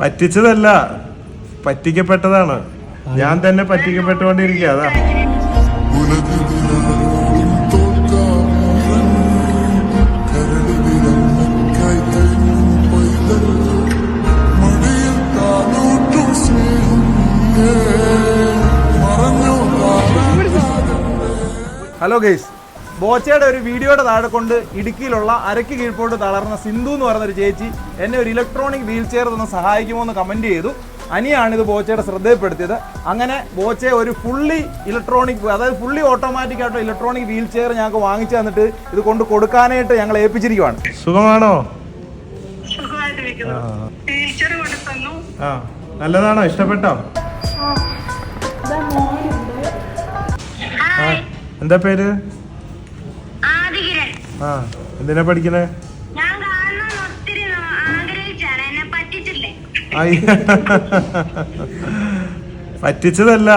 പറ്റിച്ചതല്ല. പറ്റിക്കപ്പെട്ടതാണ്. ഞാൻ തന്നെ പറ്റിക്കപ്പെട്ടുകൊണ്ടിരിക്കുക അതാ. ഹലോ ഗെയ്സ് ബോച്ചയുടെ ഒരു വീഡിയോയുടെ താഴെ കൊണ്ട് ഇടുക്കിയിലുള്ള അരക്ക് കീഴ്പോട്ട് തളർന്ന സിന്ധു എന്ന് പറയുന്ന ഒരു ചേച്ചി എന്നെ ഒരു ഇലക്ട്രോണിക് വീൽ ചെയർ തന്നെ സഹായിക്കുമോ എന്ന് കമന്റ് ചെയ്തു. അനിയാണ് ഇത് ബോച്ചയുടെ ശ്രദ്ധയിൽപ്പെടുത്തിയത്. അങ്ങനെ ബോച്ചയെ ഒരു ഫുള്ളി ഇലക്ട്രോണിക് അതായത് ഫുള്ളി ഓട്ടോമാറ്റിക് ആയിട്ട് ഇലക്ട്രോണിക് വീൽ ചെയർ ഞങ്ങൾക്ക് വാങ്ങിച്ചു തന്നിട്ട് ഇത് കൊണ്ട് കൊടുക്കാനായിട്ട് ഞങ്ങൾ ഏൽപ്പിച്ചിരിക്കുവാണ്. സുഖമാണോ? നല്ലതാണോ? ഇഷ്ടപ്പെട്ടോ? ആ എന്താ പേര്? ആ എന്തിനാ പഠിക്കണേ? ഞാൻ കാണണം ഒത്തിരി ആഗ്രഹിച്ചാണ്. എന്നെ പറ്റിച്ചില്ലേ? പറ്റിച്ചതല്ല.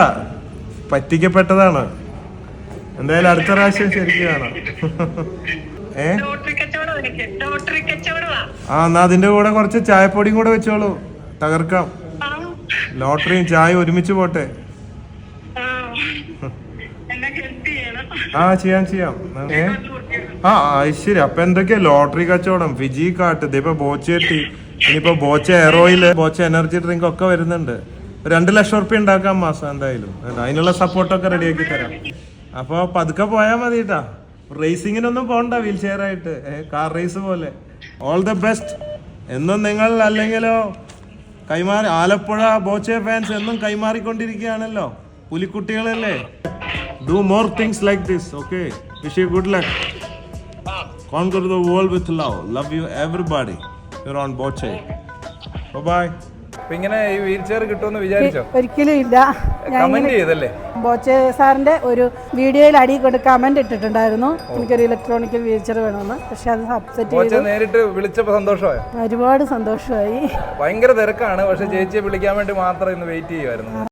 പറ്റിക്കപ്പെട്ടതാണ്. എന്തായാലും അടുത്ത പ്രാവശ്യം ശരിക്കും കാണാം. ഏ? ആ എന്നാ അതിന്റെ കൂടെ കുറച്ച് ചായപ്പൊടിയും കൂടെ വെച്ചോളൂ. തകർക്കാം. ലോട്ടറിയും ചായ ഒരുമിച്ച് പോട്ടെ. ആ. ചെയ്യാം ചെയ്യാം. ഏ? ആ ശരി. അപ്പൊ എന്തൊക്കെയാ? ലോട്ടറി കച്ചവടം ഫിജി കാട്ട് ഇതിപ്പോ ബോച്ച കെട്ടി ഇനിയിപ്പോ Boche air oil Boche energy drink ഒക്കെ വരുന്നുണ്ട്. രണ്ട് ലക്ഷം റുപ്യ ഉണ്ടാക്കാം മാസം എന്തായാലും. അതിനുള്ള സപ്പോർട്ടൊക്കെ റെഡിയാക്കി തരാം. അപ്പൊ പതുക്കെ പോയാൽ മതി കേട്ടാ റേസിങ്ങിനൊന്നും പോണ്ട വീൽ ചെയർ ആയിട്ട്. കാർ റേസ് പോലെ. ഓൾ ദ ബെസ്റ്റ് എന്നും നിങ്ങൾ അല്ലെങ്കിലോ കൈമാറി ആലപ്പുഴ ബോച്ചെ ഫാൻസ് എന്നും കൈമാറിക്കൊണ്ടിരിക്കുകയാണല്ലോ. പുലിക്കുട്ടികളല്ലേ? Do more things like this okay wish you good luck Conquer the world with love. Love you, everybody. You're on Boche. Bye bye. അപ്പൊ ഇങ്ങനെ ഈ വീൽ ചെയർ കിട്ടുമെന്ന് വിചാരിച്ചോ? ഒരിക്കലും ഇല്ല. കമന്റ് ചെയ്തല്ലേ? ബോച്ചെ സാറിന്റെ ഒരു വീഡിയോയിൽ അടി കൊണ്ട് കമന്റ് ഇട്ടിട്ടുണ്ടായിരുന്നു. എനിക്കൊരു ഇലക്ട്രോണിക് വീൽ ചെയർ വേണമെന്ന്. പക്ഷെ അത് അപ്സെറ്റ് ചെയ്തു. നേരിട്ട് വിളിച്ചപ്പോ സന്തോഷമായോ? ഒരുപാട് സന്തോഷമായി. ഭയങ്കര തിരക്കാണ്. പക്ഷെ ചേച്ചിയെ വിളിക്കാൻ വേണ്ടി മാത്രം ഇന്ന് വെയിറ്റ് ചെയ്യുമായിരുന്നു